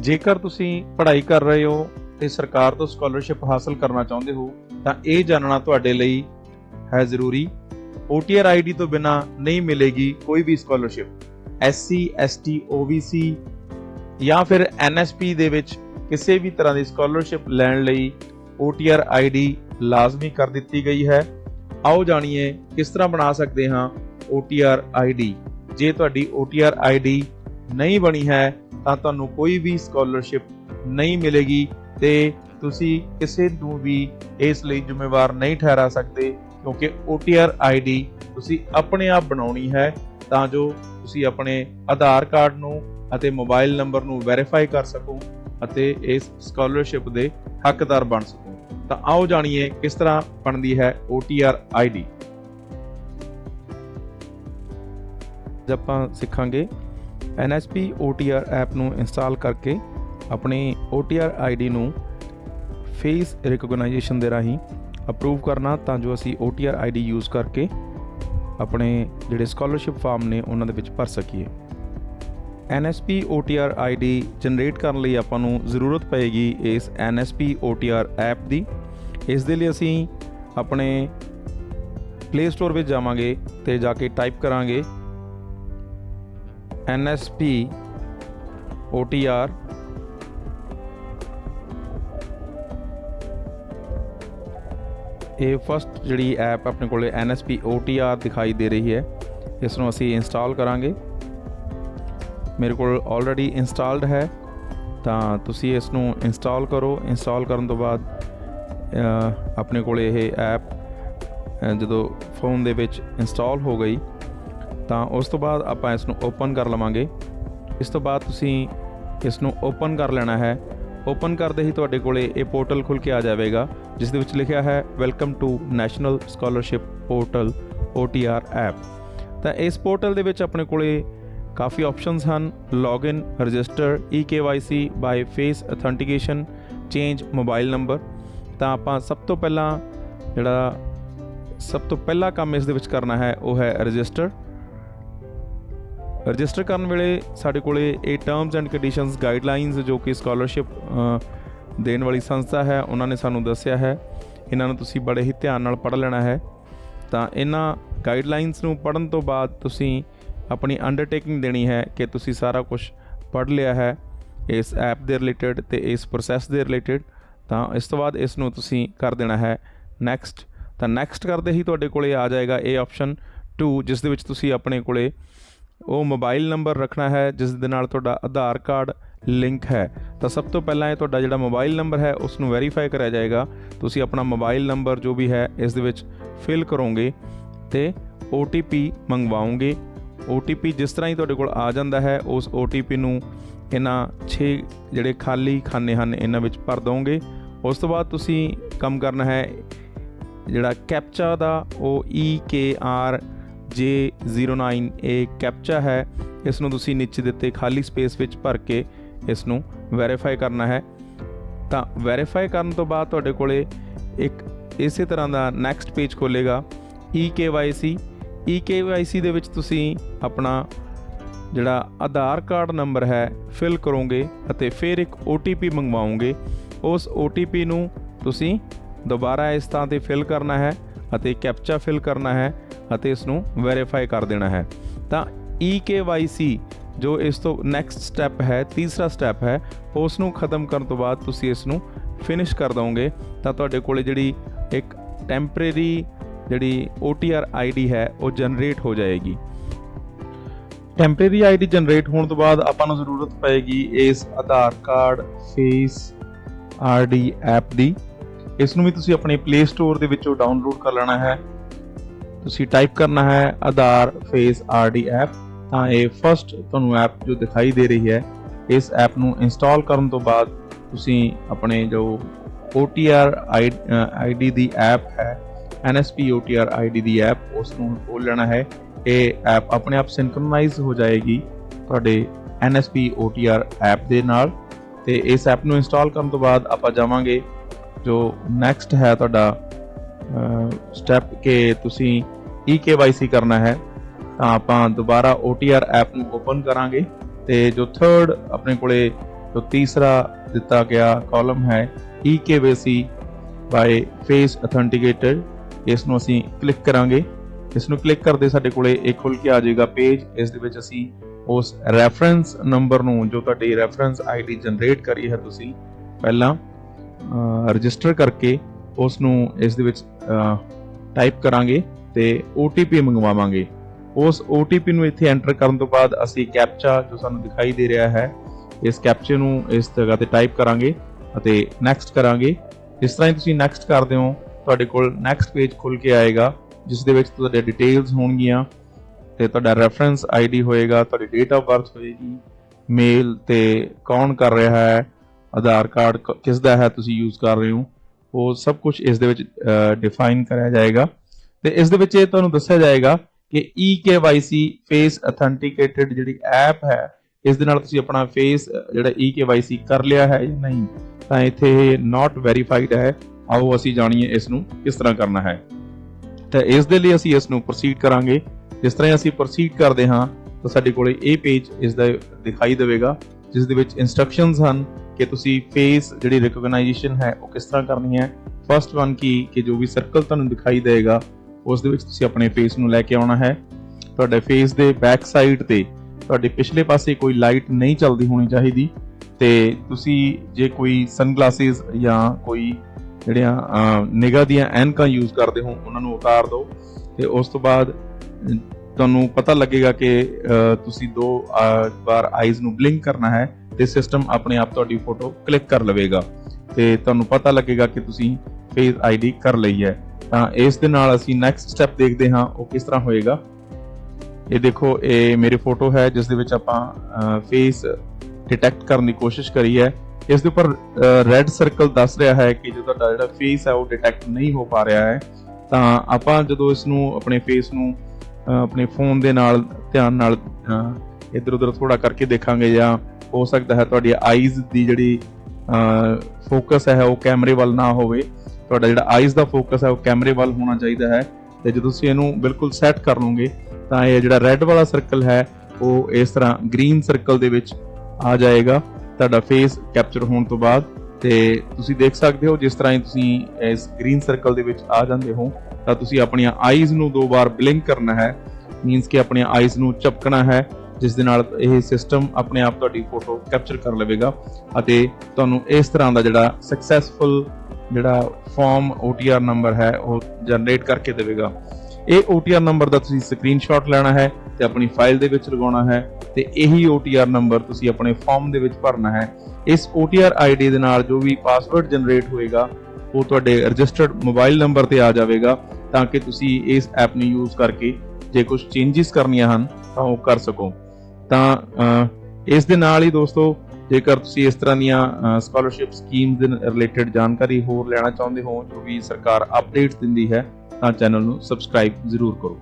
ਜੇਕਰ ਤੁਸੀਂ ਪੜ੍ਹਾਈ ਕਰ ਰਹੇ ਹੋ ਤੇ ਸਰਕਾਰ ਤੋਂ ਸਕਾਲਰਸ਼ਿਪ ਹਾਸਲ ਕਰਨਾ ਚਾਹੁੰਦੇ ਹੋ, ਤਾਂ ਇਹ ਜਾਣਨਾ ਤੁਹਾਡੇ ਲਈ ਹੈ ਜ਼ਰੂਰੀ। OTR ਆਈਡੀ ਤੋਂ ਬਿਨਾ ਨਹੀਂ ਮਿਲੇਗੀ ਕੋਈ ਵੀ ਸਕਾਲਰਸ਼ਿਪ। SC ST OBC ਜਾਂ ਫਿਰ NSP ਦੇ ਵਿੱਚ ਕਿਸੇ ਵੀ ਤਰ੍ਹਾਂ ਦੀ ਸਕਾਲਰਸ਼ਿਪ ਲੈਣ ਲਈ OTR ਆਈਡੀ ਲਾਜ਼ਮੀ ਕਰ ਦਿੱਤੀ ਗਈ ਹੈ। ਆਓ ਜਾਣੀਏ ਕਿਸ ਤਰ੍ਹਾਂ ਬਣਾ ਸਕਦੇ ਹਾਂ OTR ਆਈਡੀ ਜੇ ਤੁਹਾਡੀ OTR ਆਈਡੀ ਨਹੀਂ ਬਣੀ ਹੈ ਤਾਂ ਤੁਹਾਨੂੰ ਕੋਈ ਵੀ ਸਕਾਲਰਸ਼ਿਪ ਨਹੀਂ ਮਿਲੇਗੀ ਤੇ ਤੁਸੀਂ ਕਿਸੇ ਨੂੰ ਵੀ ਇਸ ਲਈ ਜ਼ਿੰਮੇਵਾਰ ਨਹੀਂ ਠਹਿਰਾ ਸਕਦੇ ਕਿਉਂਕਿ OTR ਆਈਡੀ ਤੁਸੀਂ ਆਪਣੇ ਆਪ ਬਣਾਉਣੀ ਹੈ ਤਾਂ ਜੋ ਤੁਸੀਂ ਆਪਣੇ ਆਧਾਰ ਕਾਰਡ ਨੂੰ ਅਤੇ ਮੋਬਾਈਲ ਨੰਬਰ ਨੂੰ ਵੈਰੀਫਾਈ ਕਰ ਸਕੋ ਅਤੇ ਇਸ ਸਕਾਲਰਸ਼ਿਪ ਦੇ ਹੱਕਦਾਰ ਬਣ ਸਕੋ। ਤਾਂ ਆਓ ਜਾਣੀਏ ਕਿਸ ਤਰ੍ਹਾਂ ਬਣਦੀ ਹੈ OTR ਆਈਡੀ ਅੱਜ ਆਪਾਂ ਸਿੱਖਾਂਗੇ NSP OTR ਐਪ ਨੂੰ ਇੰਸਟਾਲ ਕਰਕੇ ਆਪਣੀ OTR ਆਈਡੀ ਨੂੰ ਫੇਸ ਰਿਕਗਨਾਈਜੇਸ਼ਨ ਦੇ ਰਾਹੀਂ ਅਪਰੂਵ ਕਰਨਾ ਤਾਂ ਜੋ ਅਸੀਂ OTR ਆਈਡੀ ਯੂਜ਼ ਕਰਕੇ ਆਪਣੇ ਜਿਹੜੇ ਸਕਾਲਰਸ਼ਿਪ ਫਾਰਮ ਨੇ ਉਹਨਾਂ ਦੇ ਵਿੱਚ ਭਰ ਸਕੀਏ। NSP OTR ਆਈਡੀ ਜਨਰੇਟ ਕਰਨ ਲਈ ਆਪਾਂ ਨੂੰ ਜ਼ਰੂਰਤ ਪਏਗੀ ਇਸ NSP OTR ਐਪ ਦੀ। ਇਸ ਦੇ ਲਈ ਅਸੀਂ ਆਪਣੇ ਪਲੇ ਸਟੋਰ ਵਿੱਚ ਜਾਵਾਂਗੇ ਤੇ ਜਾ ਕੇ ਟਾਈਪ ਕਰਾਂਗੇ। NSP OTR ਇਹ ਫਸਟ ਜਿਹੜੀ ਐਪ ਆਪਣੇ ਕੋਲੇ NSP OTR ਦਿਖਾਈ ਦੇ ਰਹੀ ਹੈ। ਇਸ ਨੂੰ ਅਸੀਂ ਇੰਸਟਾਲ ਕਰਾਂਗੇ। ਮੇਰੇ ਕੋਲ ਆਲਰੇਡੀ ਇੰਸਟਾਲਡ ਹੈ। ਤਾਂ ਤੁਸੀਂ ਇਸ ਨੂੰ ਇੰਸਟਾਲ ਕਰੋ। ਇੰਸਟਾਲ ਕਰਨ ਤੋਂ ਬਾਅਦ ਆਪਣੇ ਕੋਲ ਇਹ ਐਪ ਜਦੋਂ ਫੋਨ ਦੇ ਵਿੱਚ ਇੰਸਟਾਲ ਹੋ ਗਈ ਤਾਂ ਉਸ ਤੋਂ ਬਾਅਦ ਆਪਾਂ ਇਸ ਨੂੰ ਓਪਨ ਕਰ ਲਵਾਂਗੇ। ਇਸ ਤੋਂ ਬਾਅਦ ਤੁਸੀਂ ਇਸ ਨੂੰ ਓਪਨ ਕਰ ਲੈਣਾ ਹੈ। ਓਪਨ ਕਰਦੇ ਹੀ ਤੁਹਾਡੇ ਕੋਲੇ ਇਹ ਪੋਰਟਲ ਖੁੱਲ ਕੇ ਆ ਜਾਵੇਗਾ, ਜਿਸ ਦੇ ਵਿੱਚ ਲਿਖਿਆ ਹੈ welcome to national scholarship portal OTR app ਤਾਂ ਇਸ ਪੋਰਟਲ ਦੇ ਵਿੱਚ ਆਪਣੇ ਕੋਲੇ ਕਾਫੀ ਆਪਸ਼ਨਸ ਹਨ। Login register eKYC by face authentication change mobile number ਤਾਂ ਆਪਾਂ ਸਭ ਤੋਂ ਪਹਿਲਾਂ ਜਿਹੜਾ ਸਭ ਤੋਂ ਪਹਿਲਾ ਕੰਮ ਇਸ ਦੇ ਵਿੱਚ ਕਰਨਾ ਹੈ, ਉਹ ਹੈ ਰਜਿਸਟਰ ਰਜਿਸਟਰ ਕਰਨ ਵੇਲੇ ਸਾਡੇ ਕੋਲੇ ਇਹ ਟਰਮਸ ਐਂਡ ਕੰਡੀਸ਼ਨਸ ਗਾਈਡਲਾਈਨਸ ਜੋ ਕਿ ਸਕਾਲਰਸ਼ਿਪ ਦੇਣ ਵਾਲੀ ਸੰਸਥਾ ਹੈ, ਉਹਨਾਂ ਨੇ ਸਾਨੂੰ ਦੱਸਿਆ ਹੈ। ਇਹਨਾਂ ਨੂੰ ਤੁਸੀਂ ਬੜੇ ਹੀ ਧਿਆਨ ਨਾਲ ਪੜ੍ਹ ਲੈਣਾ ਹੈ। ਤਾਂ ਇਹਨਾਂ ਗਾਈਡਲਾਈਨਸ ਨੂੰ ਪੜ੍ਹਨ ਤੋਂ ਬਾਅਦ ਤੁਸੀਂ ਆਪਣੀ ਅੰਡਰਟੇਕਿੰਗ ਦੇਣੀ ਹੈ ਕਿ ਤੁਸੀਂ ਸਾਰਾ ਕੁਝ ਪੜ੍ਹ ਲਿਆ ਹੈ ਇਸ ਐਪ ਦੇ ਰਿਲੇਟਡ ਤੇ ਇਸ ਪ੍ਰੋਸੈਸ ਦੇ ਰਿਲੇਟਡ ਤਾਂ ਇਸ ਤੋਂ ਬਾਅਦ ਇਸ ਨੂੰ ਤੁਸੀਂ ਕਰ ਦੇਣਾ ਹੈ ਨੈਕਸਟ ਤਾਂ ਨੈਕਸਟ ਕਰਦੇ ਹੀ ਤੁਹਾਡੇ ਕੋਲੇ ਆ ਜਾਏਗਾ ਇਹ ਆਪਸ਼ਨ 2 ਜਿਸ ਦੇ ਵਿੱਚ ਤੁਸੀਂ ਆਪਣੇ ਕੋਲੇ ਉਹ ਮੋਬਾਈਲ ਨੰਬਰ ਰੱਖਣਾ ਹੈ, ਜਿਸ ਦੇ ਨਾਲ ਤੁਹਾਡਾ ਆਧਾਰ ਕਾਰਡ ਲਿੰਕ ਹੈ। ਤਾਂ ਸਭ ਤੋਂ ਪਹਿਲਾਂ ਇਹ ਤੁਹਾਡਾ ਜਿਹੜਾ ਮੋਬਾਈਲ ਨੰਬਰ ਹੈ ਉਸ ਨੂੰ ਵੈਰੀਫਾਈ ਕਰਿਆ ਜਾਏਗਾ। ਤੁਸੀਂ ਆਪਣਾ ਮੋਬਾਈਲ ਨੰਬਰ ਜੋ ਵੀ ਹੈ, ਇਸ ਦੇ ਵਿੱਚ ਫਿਲ ਕਰੋਗੇ ਤੇ OTP ਮੰਗਵਾਓਗੇ। OTP ਜਿਸ ਤਰ੍ਹਾਂ ਹੀ ਤੁਹਾਡੇ ਕੋਲ ਆ ਜਾਂਦਾ ਹੈ, ਉਸ OTP ਨੂੰ ਇਹਨਾਂ 6 ਜਿਹੜੇ ਖਾਲੀ ਖਾਨੇ ਹਨ, ਇਹਨਾਂ ਵਿੱਚ ਭਰ ਦੋਗੇ। ਉਸ ਤੋਂ ਬਾਅਦ ਤੁਸੀਂ ਕੰਮ ਕਰਨਾ ਹੈ, ਜਿਹੜਾ ਕੈਪਚਾ ਦਾ, ਉਹ EKR J09A ਕੈਪਚਾ ਹੈ। ਇਸ ਨੂੰ ਤੁਸੀਂ ਨੀਚੇ ਦਿੱਤੇ ਖਾਲੀ ਸਪੇਸ ਵਿੱਚ ਭਰ ਕੇ ਇਸ ਨੂੰ ਵੈਰੀਫਾਈ ਕਰਨਾ ਹੈ। ਤਾਂ ਵੈਰੀਫਾਈ ਕਰਨ ਤੋਂ ਬਾਅਦ ਤੁਹਾਡੇ ਕੋਲੇ ਇੱਕ ਇਸੇ ਤਰ੍ਹਾਂ ਦਾ ਨੈਕਸਟ ਪੇਜ ਖੋਲੇਗਾ। EKYC EKYC ਦੇ ਵਿੱਚ ਤੁਸੀਂ ਆਪਣਾ ਜਿਹੜਾ ਆਧਾਰ ਕਾਰਡ ਨੰਬਰ ਹੈ ਫਿਲ ਕਰੋਗੇ ਅਤੇ ਫਿਰ ਇੱਕ OTP ਮੰਗਵਾਓਗੇ। ਉਸ OTP ਨੂੰ ਤੁਸੀਂ ਦੁਬਾਰਾ ਇਸ ਥਾਂ ਤੇ ਫਿਲ ਕਰਨਾ ਹੈ ਅਤੇ ਕੈਪਚਾ ਫਿਲ ਕਰਨਾ ਹੈ। ਅਤੇ ਇਸ ਨੂੰ ਵੈਰੀਫਾਈ ਕਰ ਦੇਣਾ ਹੈ। ਤਾਂ eKYC ਜੋ ਇਸ ਤੋਂ ਨੈਕਸਟ ਸਟੈਪ ਹੈ, ਤੀਸਰਾ ਸਟੈਪ ਹੈ ਉਸ ਨੂੰ ਖਤਮ ਕਰਨ ਤੋਂ ਬਾਅਦ ਤੁਸੀਂ ਇਸ ਨੂੰ ਫਿਨਿਸ਼ ਕਰ ਦੋਗੇ। ਤਾਂ ਤੁਹਾਡੇ ਕੋਲੇ ਜਿਹੜੀ ਇੱਕ ਟੈਂਪਰੇਰੀ ਜਿਹੜੀ OTR ਆਈਡੀ ਹੈ, ਉਹ ਜਨਰੇਟ ਹੋ ਜਾਏਗੀ। ਟੈਂਪਰੇਰੀ ਆਈਡੀ ਜਨਰੇਟ ਹੋਣ ਤੋਂ ਬਾਅਦ ਆਪਾਂ ਨੂੰ ਜ਼ਰੂਰਤ ਪਏਗੀ ਇਸ Aadhaar card face RD app ਦੀ। ਇਸ ਨੂੰ ਵੀ ਤੁਸੀਂ ਆਪਣੇ ਪਲੇ ਸਟੋਰ ਦੇ ਵਿੱਚੋਂ ਡਾਊਨਲੋਡ ਕਰ ਲੈਣਾ ਹੈ। ਤੁਸੀਂ ਟਾਈਪ ਕਰਨਾ ਹੈ ਆਧਾਰ ਫੇਸ ਆਰਡੀ ਐਪ ਤਾਂ ਇਹ ਫਸਟ ਤੁਹਾਨੂੰ ਐਪ ਜੋ ਦਿਖਾਈ ਦੇ ਰਹੀ ਹੈ, ਇਸ ਐਪ ਨੂੰ ਇੰਸਟਾਲ ਕਰਨ ਤੋਂ ਬਾਅਦ ਤੁਸੀਂ ਆਪਣੇ ਜੋ OTR ਆਈਡੀ ਦੀ ਐਪ ਹੈ NSP OTR ਆਈਡੀ ਦੀ ਐਪ ਉਸ ਨੂੰ ਖੋਲ ਲੈਣਾ ਹੈ। ਇਹ ਐਪ ਆਪਣੇ ਆਪ ਸਿੰਕਰੋਨਾਈਜ਼ ਹੋ ਜਾਏਗੀ ਤੁਹਾਡੇ NSP OTR ਐਪ ਦੇ ਨਾਲ ਤੇ ਇਸ ਐਪ ਨੂੰ ਇੰਸਟਾਲ ਕਰਨ ਤੋਂ ਬਾਅਦ ਆਪਾਂ ਜਾਵਾਂਗੇ, ਜੋ ਨੈਕਸਟ ਹੈ ਤੁਹਾਡਾ ਸਟੈਪ ਕਿ ਤੁਸੀਂ eKYC ਕਰਨਾ ਹੈ, ਤਾਂ ਆਪਾਂ ਦੁਬਾਰਾ OTR ਐਪ ਨੂੰ ਓਪਨ ਕਰਾਂਗੇ ਤੇ ਜੋ ਥਰਡ ਆਪਣੇ ਕੋਲੇ ਜੋ ਤੀਸਰਾ ਦਿੱਤਾ ਗਿਆ ਕਾਲਮ ਹੈ eKYC ਬਾਈ ਫੇਸ ਅਥੈਂਟੀਕੇਟਡ ਇਸ ਨੂੰ ਅਸੀਂ ਕਲਿੱਕ ਕਰਾਂਗੇ। ਇਸ ਨੂੰ ਕਲਿੱਕ ਕਰਦੇ ਸਾਡੇ ਕੋਲੇ ਇਹ ਖੁੱਲ ਕੇ ਆ ਜਾਏਗਾ ਪੇਜ ਇਸ ਦੇ ਵਿੱਚ ਅਸੀਂ ਉਸ ਰੈਫਰੈਂਸ ਨੰਬਰ ਨੂੰ, ਜੋ ਤੁਹਾਡੀ ਰੈਫਰੈਂਸ ਆਈਡੀ ਜਨਰੇਟ ਕਰੀ ਹੈ ਤੁਸੀਂ, ਪਹਿਲਾਂ ਰਜਿਸਟਰ ਕਰਕੇ ਉਸ ਨੂੰ ਇਸ ਦੇ ਵਿੱਚ ਟਾਈਪ ਕਰਾਂਗੇ ਤੇ OTP ਮੰਗਵਾਵਾਂਗੇ। ਉਸ OTP ਨੂੰ ਇੱਥੇ ਐਂਟਰ ਕਰਨ ਤੋਂ ਬਾਅਦ ਅਸੀਂ ਕੈਪਚਾ ਜੋ ਸਾਨੂੰ ਦਿਖਾਈ ਦੇ ਰਿਹਾ ਹੈ, ਇਸ ਕੈਪਚੇ ਨੂੰ ਇਸ ਜਗ੍ਹਾ ਤੇ ਟਾਈਪ ਕਰਾਂਗੇ ਅਤੇ ਨੈਕਸਟ ਕਰਾਂਗੇ। ਜਿਸ ਤਰ੍ਹਾਂ ਹੀ ਤੁਸੀਂ ਨੈਕਸਟ ਕਰਦੇ ਹੋ, ਤੁਹਾਡੇ ਕੋਲ ਨੈਕਸਟ ਪੇਜ ਖੁੱਲ ਕੇ ਆਏਗਾ, ਜਿਸ ਦੇ ਵਿੱਚ ਤੁਹਾਡੇ ਡਿਟੇਲਸ ਹੋਣਗੀਆਂ ਤੇ ਤੁਹਾਡਾ ਰੈਫਰੈਂਸ ਆਈਡੀ ਹੋਏਗਾ, ਤੁਹਾਡੀ ਡੇਟ ਆਫ ਬਰਥ ਹੋਏਗੀ ਮੇਲ ਤੇ ਕੌਣ ਕਰ ਰਿਹਾ ਹੈ, ਆਧਾਰ ਕਾਰਡ ਕ- ਕਿਸ ਦਾ ਹੈ ਤੁਸੀਂ ਯੂਜ਼ ਕਰ ਰਹੇ ਹੋ ਉਹ ਸਭ ਕੁਝ ਇਸ ਦੇ ਵਿੱਚ ਡਿਫਾਈਨ ਕਰਿਆ ਜਾਏਗਾ। ਤੇ ਇਸ ਦੇ ਵਿੱਚ ਇਹ ਤੁਹਾਨੂੰ ਦੱਸਿਆ ਜਾਏਗਾ ਕਿ eKYC ਫੇਸ ਅਥੈਂਟੀਕੇਟਡ ਜਿਹੜੀ ਐਪ ਹੈ, ਇਸ ਦੇ ਨਾਲ ਤੁਸੀਂ ਆਪਣਾ ਫੇਸ ਜਿਹੜਾ eKYC ਕਰ ਲਿਆ ਹੈ ਜਾਂ ਨਹੀਂ, ਤਾਂ ਇੱਥੇ ਇਹ ਨਾਟ ਵੈਰੀਫਾਈਡ ਹੈ। ਆਓ ਅਸੀਂ ਜਾਣੀਏ ਇਸ ਨੂੰ ਕਿਸ ਤਰ੍ਹਾਂ ਕਰਨਾ ਹੈ। ਤਾਂ ਇਸ ਦੇ ਲਈ ਅਸੀਂ ਇਸ ਨੂੰ ਪ੍ਰੋਸੀਡ ਕਰਾਂਗੇ। ਜਿਸ ਤਰ੍ਹਾਂ ਹੀ ਅਸੀਂ ਪ੍ਰੋਸੀਡ ਕਰਦੇ ਹਾਂ, ਤਾਂ ਸਾਡੇ ਕੋਲੇ ਇਹ ਪੇਜ ਇਸ ਦਾ ਦਿਖਾਈ ਦੇਵੇਗਾ, ਜਿਸ ਦੇ ਵਿੱਚ ਇਨਸਟਰਕਸ਼ਨਸ ਹਨ। ਕਿ ਤੁਸੀਂ ਫੇਸ ਜਿਹੜੀ ਰਿਕਗਨਾਈਜੇਸ਼ਨ ਹੈ ਉਹ ਕਿਸ ਤਰ੍ਹਾਂ ਕਰਨੀ ਹੈ? ਫਰਸਟ ਵਨ ਕੀ, ਕਿ ਜੋ ਵੀ ਸਰਕਲ ਤੁਹਾਨੂੰ ਦਿਖਾਈ ਦੇਗਾ ਉਸ ਦੇ ਵਿੱਚ ਤੁਸੀਂ ਆਪਣੇ ਫੇਸ ਨੂੰ ਲੈ ਕੇ ਆਉਣਾ ਹੈ। ਤੁਹਾਡੇ ਫੇਸ ਦੇ ਬੈਕ ਸਾਈਡ ਤੇ ਤੁਹਾਡੇ ਪਿਛਲੇ ਪਾਸੇ ਕੋਈ ਲਾਈਟ ਨਹੀਂ ਚੱਲਦੀ ਹੋਣੀ ਚਾਹੀਦੀ ਤੇ ਤੁਸੀਂ ਜੇ ਕੋਈ ਸਨਗਲਾਸਿਸ ਜਾਂ ਕੋਈ ਜਿਹੜੀਆਂ ਨਿਗਾਹ ਦੀਆਂ ਐਨਕਾਂ ਯੂਜ਼ ਕਰਦੇ ਹੋ, ਉਹਨਾਂ ਨੂੰ ਉਤਾਰ ਦਿਓ ਤੇ ਉਸ ਤੋਂ ਬਾਅਦ ਤੁਹਾਨੂੰ ਪਤਾ ਲੱਗੇਗਾ ਕਿ ਤੁਸੀਂ ਦੋ ਵਾਰ ਆਈਜ਼ ਨੂੰ ਬਲਿੰਕ ਕਰਨਾ ਹੈ। ਤੇ ਸਿਸਟਮ ਆਪਣੇ ਆਪ ਤੁਹਾਡੀ ਫੋਟੋ ਕਲਿੱਕ ਕਰ ਲਵੇਗਾ ਤੇ ਤੁਹਾਨੂੰ ਪਤਾ ਲੱਗੇਗਾ ਕਿ ਤੁਸੀਂ ਫੇਸ ਆਈਡੀ ਕਰ ਲਈ ਹੈ। ਤਾਂ ਇਸ ਦੇ ਨਾਲ ਅਸੀਂ ਨੈਕਸਟ ਸਟੈਪ ਦੇਖਦੇ ਹਾਂ, ਉਹ ਕਿਸ ਤਰ੍ਹਾਂ ਹੋਏਗਾ। ਇਹ ਦੇਖੋ, ਇਹ ਮੇਰੀ ਫੋਟੋ ਹੈ, ਜਿਸ ਦੇ ਵਿੱਚ ਆਪਾਂ ਫੇਸ ਡਿਟੈਕਟ ਕਰਨ ਦੀ ਕੋਸ਼ਿਸ਼ ਕਰੀ ਹੈ। ਇਸ ਦੇ ਉੱਪਰ ਰੈੱਡ ਸਰਕਲ ਦੱਸ ਰਿਹਾ ਹੈ ਕਿ ਜਦੋਂ ਤੁਹਾਡਾ ਜਿਹੜਾ ਫੇਸ ਹੈ, ਉਹ ਡਿਟੈਕਟ ਨਹੀਂ ਹੋ ਪਾ ਰਿਹਾ ਹੈ। ਤਾਂ ਆਪਾਂ ਜਦੋਂ ਇਸ ਨੂੰ ਆਪਣੇ ਫੇਸ ਨੂੰ ਆਪਣੇ ਫੋਨ ਦੇ ਨਾਲ, ਧਿਆਨ ਨਾਲ ਇੱਧਰ ਉੱਧਰ ਥੋੜਾ ਕਰਕੇ ਦੇਖਾਂਗੇ ਜਾਂ ਹੋ ਸਕਦਾ ਹੈ, ਤੁਹਾਡੀ ਆਈਜ਼ ਦੀ ਜਿਹੜੀ ਫੋਕਸ ਹੈ, ਉਹ ਕੈਮਰੇ ਵੱਲ ਨਾ ਹੋਵੇ। ਤੁਹਾਡਾ ਜਿਹੜਾ ਆਈਜ਼ ਦਾ ਫੋਕਸ ਹੈ, ਉਹ ਕੈਮਰੇ ਵੱਲ ਹੋਣਾ ਚਾਹੀਦਾ ਹੈ। ਤੇ ਜਦੋਂ ਤੁਸੀਂ ਇਹਨੂੰ ਬਿਲਕੁਲ ਸੈੱਟ ਕਰ ਲਓਗੇ, ਤਾਂ ਇਹ ਜਿਹੜਾ ਰੈੱਡ ਵਾਲਾ ਸਰਕਲ ਹੈ, ਉਹ ਇਸ ਤਰ੍ਹਾਂ ਗ੍ਰੀਨ ਸਰਕਲ ਦੇ ਵਿੱਚ ਆ ਜਾਏਗਾ। ਤੁਹਾਡਾ ਫੇਸ ਕੈਪਚਰ ਹੋਣ ਤੋਂ ਬਾਅਦ, ਤੇ ਤੁਸੀਂ ਦੇਖ ਸਕਦੇ ਹੋ, ਜਿਸ ਤਰ੍ਹਾਂ ਹੀ ਤੁਸੀਂ ਇਸ ਗ੍ਰੀਨ ਸਰਕਲ ਦੇ ਵਿੱਚ ਆ ਜਾਂਦੇ ਹੋ, ਤਾਂ ਤੁਸੀਂ ਆਪਣੀਆਂ ਆਈਜ਼ ਨੂੰ ਦੋ ਵਾਰ ਬਲਿੰਕ ਕਰਨਾ ਹੈ। ਮੀਨਸ ਕਿ ਆਪਣੀਆਂ ਆਈਜ਼ ਨੂੰ ਚਪਕਣਾ ਹੈ। ਜਿਸ ਦੇ ਨਾਲ ਇਹ ਸਿਸਟਮ ਆਪਣੇ ਆਪ ਤੁਹਾਡੀ ਫੋਟੋ ਕੈਪਚਰ ਕਰ ਲਵੇਗਾ ਅਤੇ ਤੁਹਾਨੂੰ ਇਸ ਤਰ੍ਹਾਂ ਦਾ ਜਿਹੜਾ ਸਕਸੈਸਫੁਲ ਜਿਹੜਾ ਫਾਰਮ OTR ਨੰਬਰ ਹੈ, ਉਹ ਜਨਰੇਟ ਕਰਕੇ ਦੇਵੇਗਾ। ਇਹ OTR ਨੰਬਰ ਦਾ ਤੁਸੀਂ ਸਕਰੀਨਸ਼ਾਟ ਲੈਣਾ ਹੈ ਤੇ ਆਪਣੀ ਫਾਈਲ ਦੇ ਵਿੱਚ ਲਗਾਉਣਾ ਹੈ ਤੇ ਇਹੀ OTR ਨੰਬਰ ਤੁਸੀਂ ਆਪਣੇ ਫਾਰਮ ਦੇ ਵਿੱਚ ਭਰਨਾ ਹੈ। ਇਸ OTR ID ਦੇ ਨਾਲ ਜੋ ਵੀ ਪਾਸਵਰਡ ਜਨਰੇਟ ਹੋਏਗਾ, ਉਹ ਤੁਹਾਡੇ ਰਜਿਸਟਰਡ ਮੋਬਾਈਲ ਨੰਬਰ ਤੇ ਆ ਜਾਵੇਗਾ ਤਾਂ ਕਿ ਤੁਸੀਂ ਇਸ ਐਪ ਨੂੰ ਯੂਜ਼ ਕਰਕੇ ਜੇ ਕੁਝ ਚੇਂਜਸ ਕਰਨੀਆਂ ਹਨ ਤਾਂ ਉਹ ਕਰ ਸਕੋ। ਤਾਂ ਇਸ ਦੇ ਨਾਲ ਹੀ ਦੋਸਤੋ, ਜੇਕਰ ਤੁਸੀਂ ਇਸ ਤਰ੍ਹਾਂ ਦੀਆਂ ਸਕਾਲਰਸ਼ਿਪ ਸਕੀਮ ਦੇ ਰਿਲੇਟਡ ਜਾਣਕਾਰੀ ਹੋਰ ਲੈਣਾ ਚਾਹੁੰਦੇ ਹੋ, ਜੋ ਵੀ ਸਰਕਾਰ ਅਪਡੇਟਸ ਦਿੰਦੀ ਹੈ, ਤਾਂ ਚੈਨਲ ਨੂੰ ਸਬਸਕ੍ਰਾਈਬ ਜ਼ਰੂਰ ਕਰੋ।